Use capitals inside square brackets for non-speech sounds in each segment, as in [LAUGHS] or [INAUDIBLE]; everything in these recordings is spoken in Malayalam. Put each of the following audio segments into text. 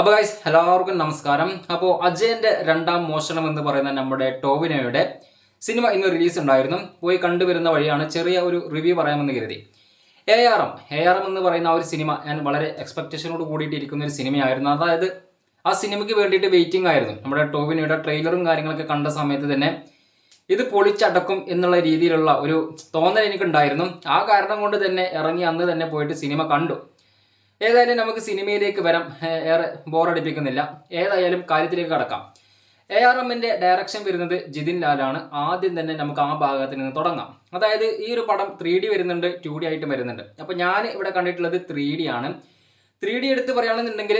അപ്പോൾ ഗൈസ് എല്ലാവർക്കും നമസ്കാരം. അപ്പോൾ അജയന്റെ രണ്ടാം മോഷണം എന്ന് പറയുന്ന നമ്മുടെ ടോവിനോയുടെ സിനിമ ഇന്ന് റിലീസ് ഉണ്ടായിരുന്നു. പോയി കണ്ടുവരുന്ന വഴിയാണ് ചെറിയ ഒരു റിവ്യൂ പറയാമെന്ന് കരുതി. A R M A R M എന്ന് പറയുന്ന ഒരു സിനിമ ഞാൻ വളരെ എക്സ്പെക്റ്റേഷനോട് കൂടിയിട്ട് ഇരിക്കുന്ന ഒരു സിനിമയായിരുന്നു. അതായത് ആ സിനിമയ്ക്ക് വേണ്ടിയിട്ട് വെയിറ്റിംഗ് ആയിരുന്നു. നമ്മുടെ ടോവിനോയുടെ ട്രെയിലറും കാര്യങ്ങളൊക്കെ കണ്ട സമയത്ത് തന്നെ ഇത് പൊളിച്ചടക്കും എന്നുള്ള രീതിയിലുള്ള ഒരു തോന്നൽ എനിക്കുണ്ടായിരുന്നു. ആ കാരണം കൊണ്ട് തന്നെ ഇറങ്ങി അന്ന് തന്നെ പോയിട്ട് സിനിമ കണ്ടു. ഏതായാലും നമുക്ക് സിനിമയിലേക്ക് വരാം. ഏറെ ബോറടിപ്പിക്കുന്നില്ല ഏതായാലും കാര്യത്തിലേക്ക് കടക്കാം. എ ആർ എമ്മിന്റെ ഡയറക്ഷൻ വരുന്നത് ജിതിൻ ലാലാണ്. ആദ്യം തന്നെ നമുക്ക് ആ ഭാഗത്ത് നിന്ന് തുടങ്ങാം. അതായത് ഈ ഒരു പടം ത്രീ ഡി വരുന്നുണ്ട് ടു ഡി ആയിട്ട് വരുന്നുണ്ട്. അപ്പോൾ ഞാൻ ഇവിടെ കണ്ടിട്ടുള്ളത് ത്രീ ഡി ആണ്. ത്രീ ഡി എടുത്ത് പറയുകയാണെന്നുണ്ടെങ്കിൽ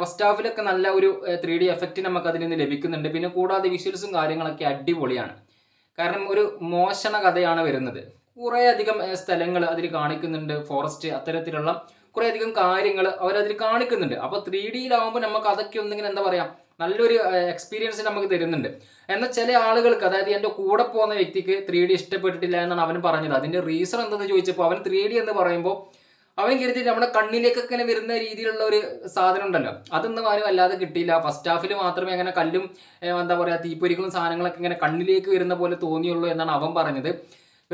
ഫസ്റ്റ് ഹാഫിലൊക്കെ നല്ല ഒരു ത്രീ ഡി എഫക്റ്റ് നമുക്ക് അതിൽ നിന്ന് ലഭിക്കുന്നുണ്ട്. പിന്നെ കൂടാതെ വിഷ്വൽസും കാര്യങ്ങളൊക്കെ അടിപൊളിയാണ്. കാരണം ഒരു മോശണ കഥയാണ് വരുന്നത്. കുറേ അധികം സ്ഥലങ്ങൾ അതിൽ കാണിക്കുന്നുണ്ട്. ഫോറസ്റ്റ് അത്തരത്തിലുള്ള കുറേ അധികം കാര്യങ്ങൾ അവരതിൽ കാണിക്കുന്നുണ്ട് അപ്പോൾ ത്രീ ഡിയിലാവുമ്പോൾ നമുക്ക് അതൊക്കെ ഒന്നിങ്ങനെ എന്താ പറയുക നല്ലൊരു എക്സ്പീരിയൻസ് നമുക്ക് തരുന്നുണ്ട്. എന്നാൽ ചില ആളുകൾക്ക് അതായത് എന്റെ കൂടെ പോകുന്ന വ്യക്തിക്ക് ത്രീ ഡി ഇഷ്ടപ്പെട്ടിട്ടില്ല എന്നാണ് അവൻ പറഞ്ഞത്. അതിന്റെ റീസൺ എന്തെന്ന് ചോദിച്ചപ്പോൾ അവൻ ത്രീ ഡി എന്ന് പറയുമ്പോൾ അവൻ കരുതി നമ്മുടെ കണ്ണിലേക്കൊക്കെ ഇങ്ങനെ വരുന്ന രീതിയിലുള്ള ഒരു സാധനം ഉണ്ടല്ലോ. അതൊന്നും ആരും അല്ലാതെ കിട്ടിയില്ല. ഫസ്റ്റ് ഹാഫിൽ മാത്രമേ അങ്ങനെ കല്ലും എന്താ പറയുക തീപ്പൊരികളും സാധനങ്ങളൊക്കെ ഇങ്ങനെ കണ്ണിലേക്ക് വരുന്ന പോലെ തോന്നിയുള്ളൂ എന്നാണ് അവൻ പറഞ്ഞത്.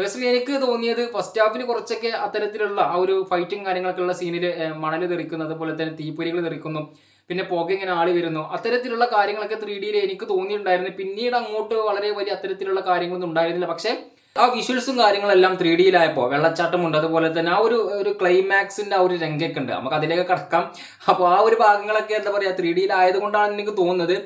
പേഴ്സണലി എനിക്ക് തോന്നിയത് ഫസ്റ്റ് ഹാഫിന് കുറച്ചൊക്കെ അത്തരത്തിലുള്ള ആ ഒരു ഫൈറ്റിംഗ് കാര്യങ്ങളൊക്കെ ഉള്ള സീനിൽ മണൽ തെറിക്കുന്നു. അതുപോലെ തന്നെ തീപ്പൊരികൾ തെറിക്കുന്നു. പിന്നെ പുക ഇങ്ങനെ ആളി വരുന്നു. അത്തരത്തിലുള്ള കാര്യങ്ങളൊക്കെ ത്രീ ഡിയിൽ എനിക്ക് തോന്നിയിട്ടുണ്ടായിരുന്നു. പിന്നീട് അങ്ങോട്ട് വളരെ വലിയ അത്തരത്തിലുള്ള കാര്യങ്ങളൊന്നും ഉണ്ടായിരുന്നില്ല. പക്ഷേ ആ വിഷ്വൽസും കാര്യങ്ങളെല്ലാം ത്രീ ഡിയിലായപ്പോൾ വെള്ളച്ചാട്ടമുണ്ട് അതുപോലെ തന്നെ ആ ഒരു ഒരു ക്ലൈമാക്സിന്റെ ആ ഒരു രംഗമൊക്കെ ഉണ്ട്. നമുക്ക് അതിലേക്ക് കടക്കാം. അപ്പോൾ ആ ഒരു ഭാഗങ്ങളൊക്കെ എന്താ പറയുക ത്രീ ഡിയിലായതുകൊണ്ടാണ് എനിക്ക് തോന്നുന്നത്.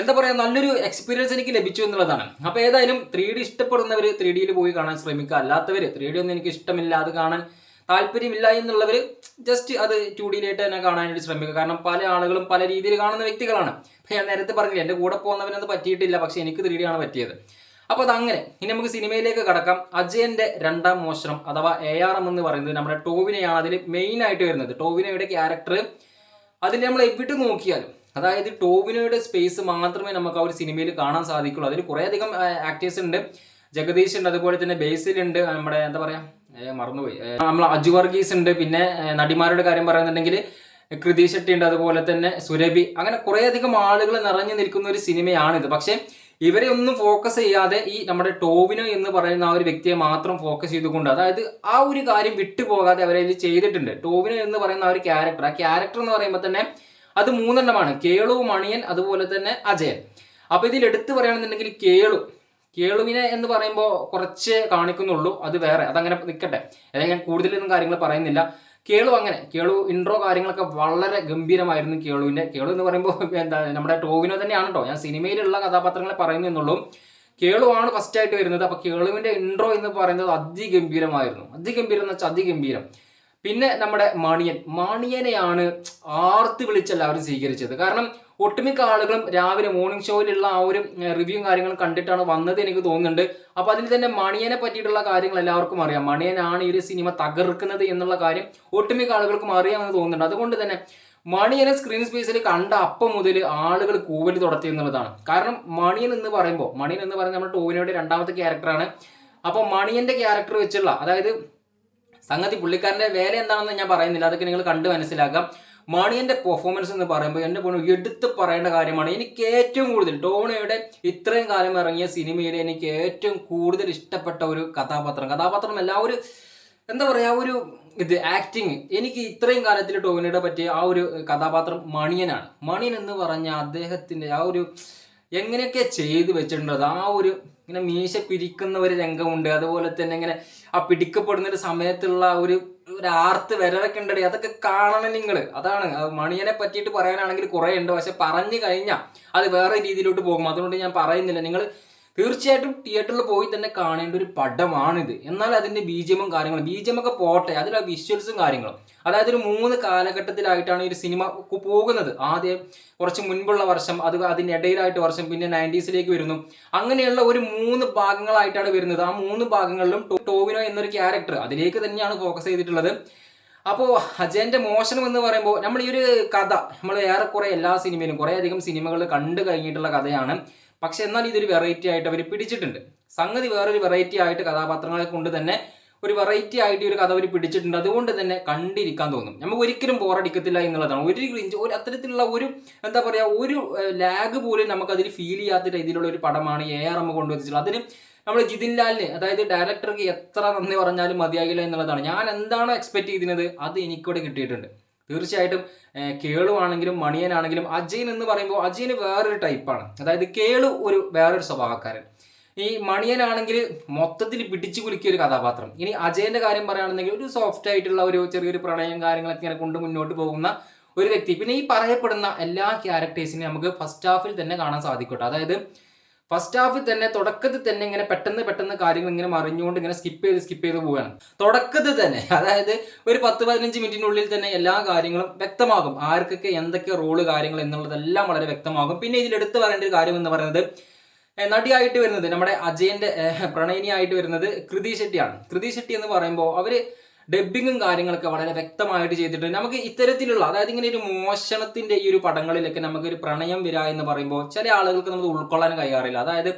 എന്താ പറയുക നല്ലൊരു എക്സ്പീരിയൻസ് എനിക്ക് ലഭിച്ചു എന്നുള്ളതാണ്. അപ്പോൾ ഏതായാലും ത്രീ ഡി ഇഷ്ടപ്പെടുന്നവർ ത്രീ ഡിയിൽ പോയി കാണാൻ ശ്രമിക്കുക. അല്ലാത്തവർ ത്രീ ഡി ഒന്നും എനിക്ക് ഇഷ്ടമില്ല അത് കാണാൻ താല്പര്യമില്ല എന്നുള്ളവർ ജസ്റ്റ് അത് ടു ഡിയിലായിട്ട് തന്നെ കാണാനായിട്ട് ശ്രമിക്കുക. കാരണം പല ആളുകളും പല രീതിയിൽ കാണുന്ന വ്യക്തികളാണ്. അപ്പോൾ ഞാൻ നേരത്തെ പറഞ്ഞില്ല എന്റെ കൂടെ പോകുന്നവനത് പറ്റിയിട്ടില്ല പക്ഷേ എനിക്ക് ത്രീ ഡി ആണ് പറ്റിയത്. അപ്പോൾ അതങ്ങനെ ഇനി നമുക്ക് സിനിമയിലേക്ക് കടക്കാം. അജയന്റെ രണ്ടാം മോഷണം അഥവാ എ ആർ എം എന്ന് പറയുന്നത് നമ്മുടെ ടോവിനെയാണ് അതിൽ മെയിൻ ആയിട്ട് വരുന്നത്. ടോവിനയുടെ ക്യാരക്ടർ അതിൽ നമ്മൾ എവിടെ നോക്കിയാലും അതായത് ടോവിനോയുടെ സ്പേസ് മാത്രമേ നമുക്ക് ആ ഒരു സിനിമയിൽ കാണാൻ സാധിക്കുള്ളൂ. അതിൽ കുറേ അധികം ആക്ടേഴ്സ് ഉണ്ട്. ജഗദീഷ് ഉണ്ട് അതുപോലെ തന്നെ ബേസിൽ ഉണ്ട് നമ്മുടെ എന്താ പറയാ മറന്നുപോയി. നമ്മൾ അജു വർഗീസ് ഉണ്ട് പിന്നെ നടിമാരുടെ കാര്യം പറയുന്നുണ്ടെങ്കിൽ കൃതി ഷെട്ടി ഉണ്ട് അതുപോലെ തന്നെ സുരഭി. അങ്ങനെ കുറേ അധികം ആളുകൾ നിറഞ്ഞു നിൽക്കുന്ന ഒരു സിനിമയാണിത് പക്ഷേ ഇവരെ ഒന്നും ഫോക്കസ് ചെയ്യാതെ ഈ നമ്മുടെ ടോവിനോ എന്ന് പറയുന്ന ആ ഒരു വ്യക്തിയെ മാത്രം ഫോക്കസ് ചെയ്തുകൊണ്ട് അതായത് ആ ഒരു കാര്യം വിട്ടുപോകാതെ അവരെ ചെയ്തിട്ടുണ്ട്. ടോവിനോ എന്ന് പറയുന്ന ആ ഒരു ക്യാരക്ടർ ആ ക്യാരക്ടർ എന്ന് പറയുമ്പോൾ തന്നെ അത് മൂന്നെണ്ണമാണ്. കേളു മണിയൻ അതുപോലെ തന്നെ അജയൻ. അപ്പൊ ഇതിൽ എടുത്തു പറയുകയാണെന്നുണ്ടെങ്കിൽ കേളു. കേളുവിനെ എന്ന് പറയുമ്പോൾ കുറച്ച് കാണിക്കുന്നുള്ളൂ. അത് വേറെ. അതങ്ങനെ നിൽക്കട്ടെ. അതായത് ഞാൻ കൂടുതലൊന്നും കാര്യങ്ങൾ പറയുന്നില്ല. കേളു അങ്ങനെ. കേളു ഇൻട്രോ കാര്യങ്ങളൊക്കെ വളരെ ഗംഭീരമായിരുന്നു കേളുവിന്റെ കേളു എന്ന് പറയുമ്പോൾ [LAUGHS] എന്താ നമ്മുടെ ടോവിനോ തന്നെയാണ് കേട്ടോ ഞാൻ സിനിമയിലുള്ള കഥാപാത്രങ്ങളെ പറയുന്നു എന്നുള്ളൂ കേളു ആണ് ഫസ്റ്റ് ആയിട്ട് വരുന്നത്. അപ്പോൾ കേളുവിന്റെ ഇൻട്രോ എന്ന് പറയുന്നത് അതിഗംഭീരമായിരുന്നു. അതിഗംഭീരം എന്ന് വെച്ചാൽ അതിഗംഭീരം. പിന്നെ നമ്മുടെ മണിയൻ. മണിയനെയാണ് ആർത്ത് വിളിച്ച് എല്ലാവരും സ്വീകരിച്ചത്. കാരണം ഒട്ടുമിക്ക ആളുകളും രാവിലെ മോർണിംഗ് ഷോയിലുള്ള ആ ഒരു റിവ്യൂ കാര്യങ്ങളും കണ്ടിട്ടാണ് വന്നത് എനിക്ക് തോന്നുന്നുണ്ട്. അപ്പൊ അതിൽ തന്നെ മണിയനെ പറ്റിയിട്ടുള്ള കാര്യങ്ങൾ എല്ലാവർക്കും അറിയാം. മണിയനാണ് ഈ ഒരു സിനിമ തകർക്കുന്നത് എന്നുള്ള കാര്യം ഒട്ടുമിക്ക ആളുകൾക്കും അറിയാമെന്ന് തോന്നുന്നുണ്ട്. അതുകൊണ്ട് തന്നെ മണിയനെ സ്ക്രീൻ സ്പേസിൽ കണ്ട അപ്പം മുതൽ ആളുകൾ കൂവൽ തുടത്തി എന്നുള്ളതാണ്. കാരണം മണിയൻ എന്ന് പറയുമ്പോൾ മണിയൻ എന്ന് പറയുന്നത് നമ്മുടെ ടോവിനോയുടെ രണ്ടാമത്തെ ക്യാരക്ടറാണ് അപ്പോൾ മണിയന്റെ ക്യാരക്ടർ വെച്ചുള്ള അതായത് സംഗതി പുള്ളിക്കാരന്റെ വേല എന്താണെന്ന് ഞാൻ പറയുന്നില്ല. അതൊക്കെ നിങ്ങൾ കണ്ട് മനസ്സിലാക്കാം. മണിയന്റെ പെർഫോമൻസ് എന്ന് പറയുമ്പോൾ എന്റെ പോലും എടുത്ത് പറയേണ്ട കാര്യമാണ്. എനിക്ക് ഏറ്റവും കൂടുതൽ ടോണയുടെ ഇത്രയും കാലം ഇറങ്ങിയ സിനിമയിൽ എനിക്ക് ഏറ്റവും കൂടുതൽ ഇഷ്ടപ്പെട്ട ഒരു കഥാപാത്രം. കഥാപാത്രം ഒരു എന്താ പറയാ ഒരു ഇത് ആക്ടിങ് എനിക്ക് ഇത്രയും കാലത്തിൽ ടോവിനോയുടെ പറ്റിയ ആ ഒരു കഥാപാത്രം മണിയനാണ്. മണിയൻ എന്ന് പറഞ്ഞ അദ്ദേഹത്തിന്റെ ആ ഒരു എങ്ങനെയൊക്കെ ചെയ്തു വെച്ചിട്ടുണ്ടത് ആ ഒരു ഇങ്ങനെ മീശ പിരിക്കുന്ന ഒരു രംഗമുണ്ട്. അതുപോലെ തന്നെ ഇങ്ങനെ ആ പിടിക്കപ്പെടുന്ന ഒരു സമയത്തുള്ള ഒരു ഒരു ആർത്ത് വരവൊക്കെ ഉണ്ടടി. അതൊക്കെ കാണണം നിങ്ങൾ അതാണ്. മണിയനെ പറ്റിയിട്ട് പറയാനാണെങ്കിൽ കുറേ ഉണ്ട് പക്ഷെ പറഞ്ഞു കഴിഞ്ഞാൽ അത് വേറെ രീതിയിലോട്ട് പോകും. അതുകൊണ്ട് ഞാൻ പറയുന്നില്ല. നിങ്ങൾ തീർച്ചയായിട്ടും തിയേറ്ററിൽ പോയി തന്നെ കാണേണ്ട ഒരു പടമാണിത്. എന്നാൽ അതിന്റെ ബീജമും കാര്യങ്ങളും ബീജമൊക്കെ പോട്ടെ അതിലെ വിഷ്വൽസും കാര്യങ്ങളും. അതായത് ഒരു മൂന്ന് കാലഘട്ടത്തിലായിട്ടാണ് ഈ ഒരു സിനിമ പോകുന്നത്. ആദ്യം കുറച്ച് മുൻപുള്ള വർഷം അത് അതിന്റെ ഇടയിലായിട്ട് വർഷം പിന്നെ നയന്റീസിലേക്ക് വരുന്നു. അങ്ങനെയുള്ള ഒരു മൂന്ന് ഭാഗങ്ങളായിട്ടാണ് വരുന്നത്. ആ മൂന്ന് ഭാഗങ്ങളിലും ടോവിനോ എന്നൊരു ക്യാരക്ടർ അതിലേക്ക് തന്നെയാണ് ഫോക്കസ് ചെയ്തിട്ടുള്ളത്. അപ്പോൾ അജയന്റെ മോഷണം എന്ന് പറയുമ്പോൾ നമ്മൾ ഈ ഒരു കഥ നമ്മൾ ഏറെക്കുറെ എല്ലാ സിനിമയിലും കുറേയധികം സിനിമകൾ കണ്ടു കഴിഞ്ഞിട്ടുള്ള കഥയാണ്. പക്ഷെ എന്നാൽ ഇതൊരു വെറൈറ്റി ആയിട്ട് അവർ പിടിച്ചിട്ടുണ്ട്. സംഗതി വേറൊരു വെറൈറ്റി ആയിട്ട് കഥാപാത്രങ്ങളെ കൊണ്ട് തന്നെ ഒരു വെറൈറ്റി ആയിട്ട് ഒരു കഥ അവർ പിടിച്ചിട്ടുണ്ട്. അതുകൊണ്ട് തന്നെ കണ്ടിരിക്കാൻ തോന്നും. നമുക്ക് ഒരിക്കലും ബോറടിക്കത്തില്ല എന്നുള്ളതാണ്. ഒരു ക്രിഞ്ച് ഒരു അത്തരത്തിലുള്ള ഒരു എന്താ പറയുക ഒരു ലാഗ് പോലും നമുക്ക് അതിൽ ഫീൽ ചെയ്യാത്ത രീതിയിലുള്ള ഒരു പടമാണ് എ ആർ എം കൊണ്ടുവച്ചിട്ടുള്ളത്. അതിന് നമ്മൾ ജിതിൻ ലാലിന് അതായത് ഡയറക്ടർക്ക് എത്ര നന്ദി പറഞ്ഞാലും മതിയാകില്ല എന്നുള്ളതാണ്. ഞാൻ എന്താണ് എക്സ്പെക്ട് ചെയ്തിരുന്നത്? അത് എനിക്കിവിടെ കിട്ടിയിട്ടുണ്ട്. തീർച്ചയായിട്ടും കേളുവാണെങ്കിലും മണിയനാണെങ്കിലും അജയൻ എന്ന് പറയുമ്പോൾ അജയന് വേറൊരു ടൈപ്പാണ്. അതായത് കേളു ഒരു വേറൊരു സ്വഭാവക്കാരൻ. ഈ മണിയനാണെങ്കിൽ മൊത്തത്തിൽ പിടിച്ചു കുലുക്കിയ ഒരു കഥാപാത്രം. ഇനി അജയന്റെ കാര്യം പറയുകയാണെങ്കിൽ ഒരു സോഫ്റ്റ് ആയിട്ടുള്ള ഒരു ചെറിയൊരു പ്രണയം കാര്യങ്ങളൊക്കെ ഇങ്ങനെ കൊണ്ട് മുന്നോട്ട് പോകുന്ന ഒരു വ്യക്തി. പിന്നെ ഈ പറയപ്പെടുന്ന എല്ലാ ക്യാരക്ടേഴ്സിനെയും നമുക്ക് ഫസ്റ്റ് ഹാഫിൽ തന്നെ കാണാൻ സാധിക്കട്ടെ. അതായത് ഫസ്റ്റ് ഹാഫിൽ തന്നെ തുടക്കത്തിൽ തന്നെ ഇങ്ങനെ പെട്ടെന്ന് പെട്ടെന്ന് കാര്യങ്ങൾ ഇങ്ങനെ മറിഞ്ഞുകൊണ്ട് ഇങ്ങനെ സ്കിപ്പ് ചെയ്ത് സ്കിപ്പ് ചെയ്ത് പോവുകയാണ്. തുടക്കത്തിൽ തന്നെ അതായത് ഒരു പത്ത് പതിനഞ്ച് മിനിറ്റിനുള്ളിൽ തന്നെ എല്ലാ കാര്യങ്ങളും വ്യക്തമാകും. ആർക്കൊക്കെ എന്തൊക്കെ റോൾ കാര്യങ്ങൾ എന്നുള്ളതെല്ലാം വളരെ വ്യക്തമാകും. പിന്നെ ഇതിൽ എടുത്തു പറയേണ്ട ഒരു കാര്യം എന്ന് പറയുന്നത് നടിയായിട്ട് വരുന്നത് നമ്മുടെ അജയന്റെ പ്രണയിനിയായിട്ട് വരുന്നത് കൃതി ഷെട്ടിയാണ്. കൃതി ഷെട്ടി എന്ന് പറയുമ്പോൾ അവർ ഡബ്ബിങ്ങും കാര്യങ്ങളൊക്കെ വളരെ വ്യക്തമായിട്ട് ചെയ്തിട്ടുണ്ട്. നമുക്ക് ഇത്തരത്തിലുള്ള അതായത് ഇങ്ങനെ ഒരു മോഷണത്തിന്റെ ഈ ഒരു പടങ്ങളിലൊക്കെ നമുക്ക് ഒരു പ്രണയം വരിക എന്ന് പറയുമ്പോൾ ചില ആളുകൾക്ക് നമുക്ക് ഉൾക്കൊള്ളാൻ കഴിയാറില്ല. അതായത്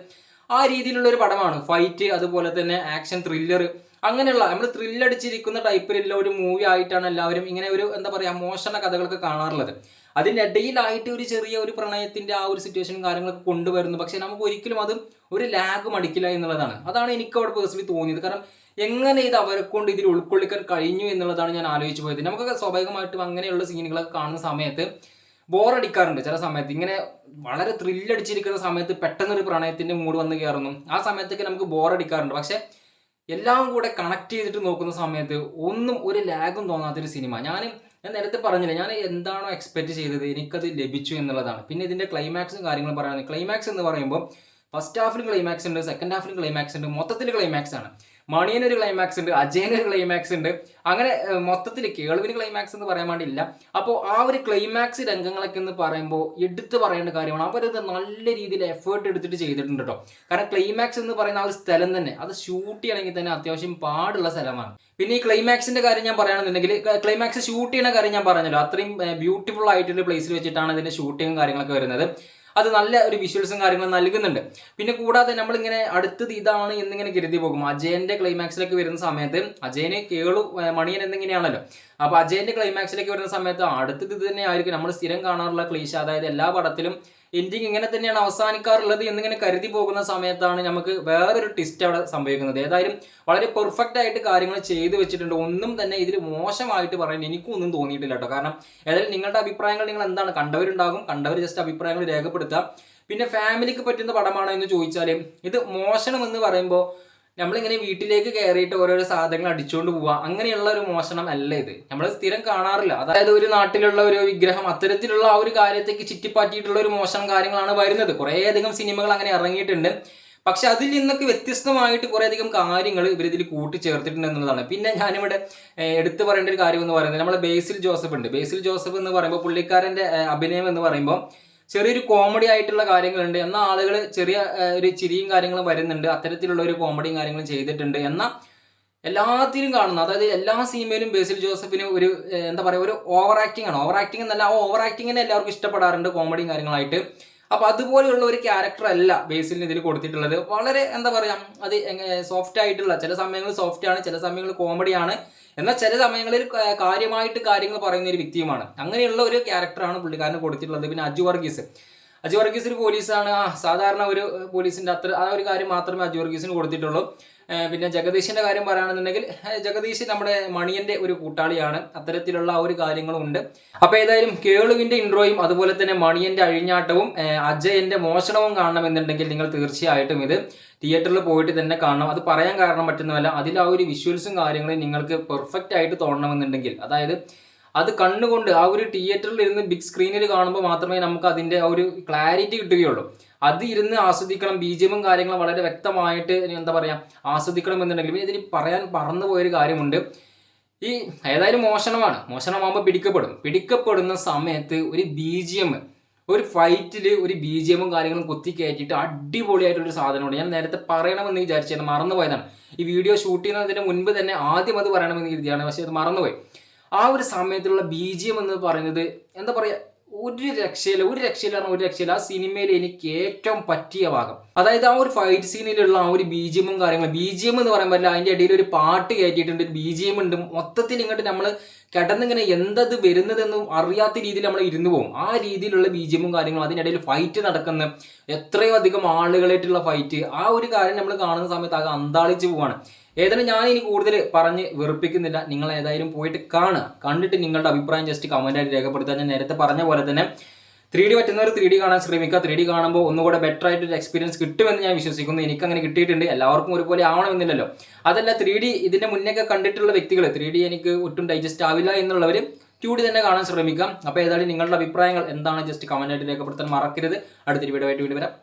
ആ രീതിയിലുള്ള ഒരു പടമാണ്. ഫൈറ്റ് അതുപോലെ തന്നെ ആക്ഷൻ ത്രില്ലർ അങ്ങനെയുള്ള നമ്മൾ ത്രില്ലടിച്ചിരിക്കുന്ന ടൈപ്പിലുള്ള ഒരു മൂവി ആയിട്ടാണ് എല്ലാവരും ഇങ്ങനെ ഒരു എന്താ പറയുക മോശന കഥകളൊക്കെ കാണാറുള്ളത്. അതിന്റെ ഇടയിലായിട്ട് ഒരു ചെറിയ ഒരു പ്രണയത്തിന്റെ ആ ഒരു സിറ്റുവേഷനും കാര്യങ്ങളൊക്കെ കൊണ്ടുവരുന്നു. പക്ഷേ നമുക്ക് ഒരിക്കലും അത് ഒരു ലാഗ് മടിക്കില്ല എന്നുള്ളതാണ്. അതാണ് എനിക്ക് അവിടെ പേഴ്സണലി തോന്നിയത്. കാരണം എങ്ങനെ ഇത് അവരെ കൊണ്ട് ഇതിൽ ഉൾക്കൊള്ളിക്കാൻ കഴിഞ്ഞു എന്നുള്ളതാണ് ഞാൻ ആലോചിച്ച് പോയത്. നമുക്കൊക്കെ സ്വാഭാവികമായിട്ടും അങ്ങനെയുള്ള സീനുകളൊക്കെ കാണുന്ന സമയത്ത് ബോറടിക്കാറുണ്ട് ചില സമയത്ത്. ഇങ്ങനെ വളരെ ത്രില്ലടിച്ചിരിക്കുന്ന സമയത്ത് പെട്ടെന്നൊരു പ്രണയത്തിന്റെ മൂഡ് വന്ന് കയറുന്നു. ആ സമയത്തൊക്കെ നമുക്ക് ബോറടിക്കാറുണ്ട് പക്ഷേ എല്ലാം കൂടെ കണക്ട് ചെയ്തിട്ട് നോക്കുന്ന സമയത്ത് ഒന്നും ഒരു ലാഗും തോന്നാത്തൊരു സിനിമ ഞാൻ ഞാൻ നേരത്തെ പറഞ്ഞില്ല ഞാൻ എന്താണോ എക്സ്പെക്ട് ചെയ്തത് എനിക്കത് ലഭിച്ചു എന്നുള്ളതാണ്. പിന്നെ ഇതിന്റെ ക്ലൈമാക്സും കാര്യങ്ങളും പറയുന്നത് ക്ലൈമാക്സ് എന്ന് പറയുമ്പോൾ ഫസ്റ്റ് ഹാഫിലും ക്ലൈമാക്സ് ഉണ്ട് സെക്കൻഡ് ഹാഫിലും ക്ലൈമാക്സ് ഉണ്ട് മൊത്തത്തിൽ ക്ലൈമാക്സ് ആണ്. മണിയനൊരു ക്ലൈമാക്സ് ഉണ്ട് അജയനൊരു ക്ലൈമാക്സ് ഉണ്ട്. അങ്ങനെ മൊത്തത്തിൽ കേൾവിന് ക്ലൈമാക്സ് എന്ന് പറയാൻ വേണ്ടിയില്ല. അപ്പോൾ ആ ഒരു ക്ലൈമാക്സ് രംഗങ്ങളൊക്കെ എന്ന് പറയുമ്പോൾ എടുത്തു പറയേണ്ട കാര്യമാണ്. അവരത് നല്ല രീതിയിൽ എഫേർട്ട് എടുത്തിട്ട് ചെയ്തിട്ടുണ്ട് കേട്ടോ കാരണം ക്ലൈമാക്സ് എന്ന് പറയുന്ന ആ ഒരു സ്ഥലം തന്നെ അത് ഷൂട്ട് ചെയ്യണമെങ്കിൽ തന്നെ അത്യാവശ്യം പാടുള്ള സ്ഥലമാണ്. പിന്നെ ഈ ക്ലൈമാക്സിന്റെ കാര്യം ഞാൻ പറയുകയാണെന്നുണ്ടെങ്കിൽ ക്ലൈമാക്സ് ഷൂട്ട് ചെയ്യുന്ന കാര്യം ഞാൻ പറഞ്ഞല്ലോ. അത്രയും ബ്യൂട്ടിഫുൾ ആയിട്ടുള്ള പ്ലേസിൽ വെച്ചിട്ടാണ് ഇതിന്റെ ഷൂട്ടിങ്ങും കാര്യങ്ങളൊക്കെ വരുന്നത്. അത് നല്ല ഒരു വിഷ്വൽസും കാര്യങ്ങളും നൽകുന്നുണ്ട്. പിന്നെ കൂടാതെ നമ്മളിങ്ങനെ അടുത്തത് ഇതാണ് എന്നിങ്ങനെ കരുതി പോകും. അജയന്റെ ക്ലൈമാക്സിലേക്ക് വരുന്ന സമയത്ത് അജയന് കേളു മണിയൻ എന്നിങ്ങനെയാണല്ലോ. അപ്പൊ അജയന്റെ ക്ലൈമാക്സിലേക്ക് വരുന്ന സമയത്ത് അടുത്തത് ഇത് തന്നെ ആയിരിക്കും നമ്മൾ സ്ഥിരം കാണാറുള്ള ക്ലീശ. അതായത് എല്ലാ പടത്തിലും എൻഡിങ് ഇങ്ങനെ തന്നെയാണ് അവസാനിക്കാറുള്ളത് എന്നിങ്ങനെ കരുതി പോകുന്ന സമയത്താണ് നമുക്ക് വേറൊരു ട്വിസ്റ്റ് അവിടെ സംഭവിക്കുന്നത്. ഏതായാലും വളരെ പെർഫെക്റ്റ് ആയിട്ട് കാര്യങ്ങൾ ചെയ്തു വെച്ചിട്ടുണ്ട്. ഒന്നും തന്നെ ഇതിൽ മോശമായിട്ട് പറയാൻ എനിക്കും ഒന്നും തോന്നിയിട്ടില്ല കേട്ടോ. കാരണം ഏതായാലും നിങ്ങളുടെ അഭിപ്രായങ്ങൾ നിങ്ങൾ എന്താണ്? കണ്ടവരുണ്ടാകും. കണ്ടവർ ജസ്റ്റ് അഭിപ്രായങ്ങൾ രേഖപ്പെടുത്തുക. പിന്നെ ഫാമിലിക്ക് പറ്റുന്ന പടമാണോ എന്ന് ചോദിച്ചാൽ ഇത് മോഷണം എന്ന് പറയുമ്പോൾ നമ്മളിങ്ങനെ വീട്ടിലേക്ക് കയറിയിട്ട് ഓരോരോ സാധനങ്ങൾ അടിച്ചുകൊണ്ട് പോവുക അങ്ങനെയുള്ള ഒരു മോഷണം അല്ല ഇത്. നമ്മൾ സ്ഥിരം കാണാറില്ല. അതായത് ഒരു നാട്ടിലുള്ള ഒരു വിഗ്രഹം അത്തരത്തിലുള്ള ആ ഒരു കാര്യത്തേക്ക് ചുറ്റിപ്പാറ്റിയിട്ടുള്ള ഒരു മോശം കാര്യങ്ങളാണ് വരുന്നത്. കുറേയധികം സിനിമകൾ അങ്ങനെ ഇറങ്ങിയിട്ടുണ്ട്. പക്ഷെ അതിൽ നിന്നൊക്കെ വ്യത്യസ്തമായിട്ട് കുറേയധികം കാര്യങ്ങൾ ഇവരിതിൽ കൂട്ടിച്ചേർത്തിട്ടുണ്ട് എന്നുള്ളതാണ്. പിന്നെ ഞാനിവിടെ എടുത്തു പറയേണ്ട ഒരു കാര്യം എന്ന് പറയുന്നത് നമ്മളെ ബേസിൽ ജോസഫ് ഉണ്ട് ബേസിൽ ജോസഫ് എന്ന് പറയുമ്പോൾ പുള്ളിക്കാരന്റെ അഭിനയം എന്ന് പറയുമ്പോൾ ചെറിയൊരു കോമഡി ആയിട്ടുള്ള കാര്യങ്ങളുണ്ട്. എന്നാൽ ആളുകൾ ചെറിയ ഒരു ചിരിയും കാര്യങ്ങളും വരുന്നുണ്ട്. അത്തരത്തിലുള്ള ഒരു കോമഡിയും കാര്യങ്ങളും ചെയ്തിട്ടുണ്ട്. എന്നാൽ എല്ലാത്തിലും കാണുന്ന അതായത് എല്ലാ സിനിമയിലും ബേസിൽ ജോസഫിന് ഒരു എന്താ പറയുക ഒരു ഓവർ ആക്ടിംഗ് ആണ്. ഓവർ ആക്ടിംഗ് എന്നല്ല ആ ഓവർ ആക്ടിങ്ങിനെ എല്ലാവർക്കും ഇഷ്ടപ്പെടാറുണ്ട് കോമഡിയും കാര്യങ്ങളായിട്ട്. അപ്പൊ അതുപോലെയുള്ള ഒരു ക്യാരക്ടർ അല്ല ബേസിലിന് ഇതിൽ കൊടുത്തിട്ടുള്ളത്. വളരെ എന്താ പറയാ അത് സോഫ്റ്റ് ആയിട്ടുള്ള ചില സമയങ്ങളിൽ സോഫ്റ്റ് ആണ് ചില സമയങ്ങളിൽ കോമഡിയാണ് എന്നാൽ ചില സമയങ്ങളിൽ കാര്യമായിട്ട് കാര്യങ്ങൾ പറയുന്ന ഒരു വ്യക്തിയുമാണ്. അങ്ങനെയുള്ള ഒരു ക്യാരക്ടറാണ് പുള്ളിക്കാരന് കൊടുത്തിട്ടുള്ളത്. പിന്നെ അജു വർഗീസ്. അജു വർഗീസ് ഒരു പോലീസാണ്. സാധാരണ ഒരു പോലീസിന്റെ അത്ര ആ ഒരു കാര്യം മാത്രമേ അജു വർഗീസിന് കൊടുത്തിട്ടുള്ളൂ. പിന്നെ ജഗദീഷിന്റെ കാര്യം പറയുകയാണെന്നുണ്ടെങ്കിൽ ജഗദീശ് നമ്മുടെ മണിയന്റെ ഒരു കൂട്ടാളിയാണ്. അത്തരത്തിലുള്ള ആ ഒരു കാര്യങ്ങളും ഉണ്ട് അപ്പോൾ ഏതായാലും കേളുവിന്റെ ഇൻട്രോയും അതുപോലെ തന്നെ മണിയന്റെ അഴിഞ്ഞാട്ടവും അജയന്റെ മോഷണവും കാണണമെന്നുണ്ടെങ്കിൽ നിങ്ങൾ തീർച്ചയായിട്ടും ഇത് തിയേറ്ററിൽ പോയിട്ട് തന്നെ കാണണം. അത് പറയാൻ കാരണം പറ്റുന്നതല്ല. അതിൽ ആ ഒരു വിഷ്വൽസും കാര്യങ്ങളും നിങ്ങൾക്ക് പെർഫെക്റ്റ് ആയിട്ട് തോന്നണമെന്നുണ്ടെങ്കിൽ അതായത് അത് കണ്ണുകൊണ്ട് ആ ഒരു തിയേറ്ററിൽ ഇരുന്ന് ബിഗ് സ്ക്രീനിൽ കാണുമ്പോൾ മാത്രമേ നമുക്ക് അതിന്റെ ഒരു ക്ലാരിറ്റി കിട്ടുകയുള്ളൂ. അത് ഇരുന്ന് ആസ്വദിക്കണം ബീജിയമും കാര്യങ്ങളും വളരെ വ്യക്തമായിട്ട് എന്താ പറയുക ആസ്വദിക്കണം എന്നുണ്ടെങ്കിൽ ഇതിന് പറയാൻ പറന്നു പോയൊരു കാര്യമുണ്ട്. ഈ ഏതായാലും മോഷണമാണ്. മോഷണമാകുമ്പോൾ പിടിക്കപ്പെടും. പിടിക്കപ്പെടുന്ന സമയത്ത് ഒരു ബി ഒരു ഫൈറ്റിൽ ഒരു ബി ജി എമ്മും കാര്യങ്ങളും കുത്തി കയറ്റിയിട്ട് അടിപൊളിയായിട്ടൊരു സാധനമുണ്ട്. ഞാൻ നേരത്തെ പറയണമെന്ന് വിചാരിച്ചത് മറന്നുപോയതാണ്. ഈ വീഡിയോ ഷൂട്ട് ചെയ്യുന്നതിന് മുൻപ് തന്നെ ആദ്യം അത് പറയണമെന്ന് കരുതിയാണ്. പക്ഷേ അത് മറന്നുപോയി. ആ ഒരു സമയത്തുള്ള ബി ജി എം എന്ന് പറയുന്നത് എന്താ പറയുക ഒരു രക്ഷയില്ല ഒരു രക്ഷയില്ല ഒരു രക്ഷയില്ല. ആ സിനിമയിൽ എനിക്ക് ഏറ്റവും പറ്റിയ ഭാഗം. അതായത് ആ ഒരു ഫൈറ്റ് സീനിലുള്ള ആ ഒരു ബി ജി എമ്മും കാര്യങ്ങളും. ബി ജി എം എന്ന് പറയാൻ പറ്റില്ല അതിന്റെ ഇടയിൽ ഒരു പാട്ട് കയറ്റിയിട്ടുണ്ട് ബി ജി എം ഉണ്ട്. മൊത്തത്തിൽ ഇങ്ങോട്ട് നമ്മൾ കിടന്നിങ്ങനെ എന്തത് വരുന്നതെന്നും അറിയാത്ത രീതിയിൽ നമ്മൾ ഇരുന്നു പോകും. ആ രീതിയിലുള്ള ബി ജി എമ്മും കാര്യങ്ങളും അതിനിടയിൽ ഫൈറ്റ് നടക്കുന്ന എത്രയോ അധികം ആളുകളായിട്ടുള്ള ഫൈറ്റ് ആ ഒരു കാര്യം നമ്മൾ കാണുന്ന സമയത്ത് ആകെ അന്താളിച്ച് പോവാണ്. ഏതായാലും ഞാൻ ഇനി കൂടുതൽ പറഞ്ഞ് വെറുപ്പിക്കുന്നില്ല. നിങ്ങൾ ഏതായാലും പോയിട്ട് കാണുക. കണ്ടിട്ട് നിങ്ങളുടെ അഭിപ്രായം ജസ്റ്റ് കമന്റായിട്ട് രേഖപ്പെടുത്താൻ ഞാൻ നേരത്തെ പറഞ്ഞ പോലെ തന്നെ ത്രീ ഡി പറ്റുന്നവർ ത്രീ ഡി കാണാൻ ശ്രമിക്കുക. ത്രീ ഡി കാണുമ്പോൾ ഒന്നുകൂടെ ബെറ്റർ ആയിട്ട് ഒരു എക്സ്പീരിയൻസ് കിട്ടുമെന്ന് ഞാൻ വിശ്വസിക്കുന്നു. എനിക്ക് അങ്ങനെ കിട്ടിയിട്ടുണ്ട്. എല്ലാവർക്കും ഒരുപോലെ ആവണമെന്നില്ലല്ലോ. അതല്ല ത്രീ ഡി ഇതിന്റെ മുന്നേക്കെ കണ്ടിട്ടുള്ള വ്യക്തികൾ ത്രീ ഡി എനിക്ക് ഒട്ടും ഡൈജസ്റ്റ് ആവില്ല എന്നുള്ളവർ ടു ഡി തന്നെ കാണാൻ ശ്രമിക്കാം അപ്പോൾ ഏതായാലും നിങ്ങളുടെ അഭിപ്രായങ്ങൾ എന്താണ്? ജസ്റ്റ് കമന്റായിട്ട് രേഖപ്പെടുത്താൻ മറക്കരുത്. അടുത്തൊരു വീഡിയോ ആയിട്ട് വീണ്ടും വരാം.